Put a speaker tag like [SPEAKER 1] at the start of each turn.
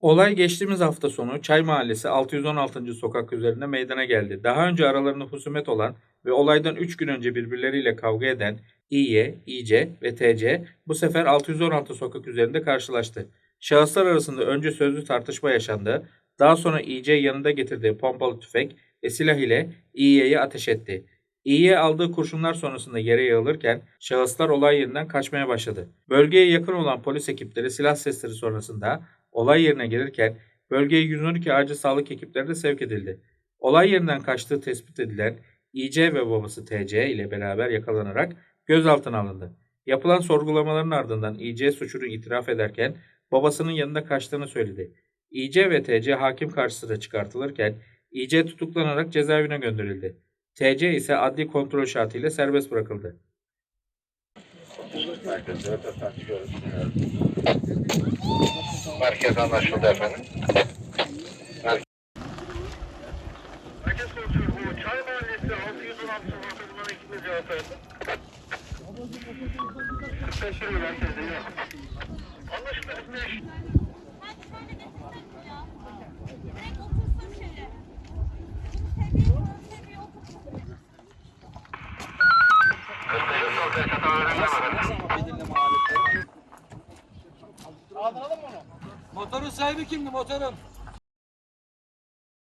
[SPEAKER 1] Olay geçtiğimiz hafta sonu Çay Mahallesi 616. sokak üzerinde meydana geldi. Daha önce aralarında husumet olan ve olaydan 3 gün önce birbirleriyle kavga eden İY, İC ve TC bu sefer 616 sokak üzerinde karşılaştı. Şahıslar arasında önce sözlü tartışma yaşandı. Daha sonra İC yanında getirdiği pompalı tüfek ve silah ile İY'ye ateş etti. İY aldığı kurşunlar sonrasında yere yığılırken şahıslar olay yerinden kaçmaya başladı. Bölgeye yakın olan polis ekipleri silah sesleri sonrasında olay yerine gelirken bölgeye 112 acil sağlık ekipleri de sevk edildi. Olay yerinden kaçtığı tespit edilen İC ve babası TC ile beraber yakalanarak gözaltına alındı. Yapılan sorgulamaların ardından İC suçunu itiraf ederken babasının yanında kaçtığını söyledi. İC ve TC hakim karşısına çıkartılırken İC tutuklanarak cezaevine gönderildi. TC ise adli kontrol şartıyla serbest bırakıldı.
[SPEAKER 2] Görüntüleri. Merkez anlaşıldı efendim.
[SPEAKER 3] Merkez Kontrolü bu Çay Mahallesi 616 sokakta bulunan ekibine cevap verdi. 45 lira merkezde yok. Anlaşıldı 45.
[SPEAKER 4] Hadi sen
[SPEAKER 5] Motorun sahibi kimdi motorun?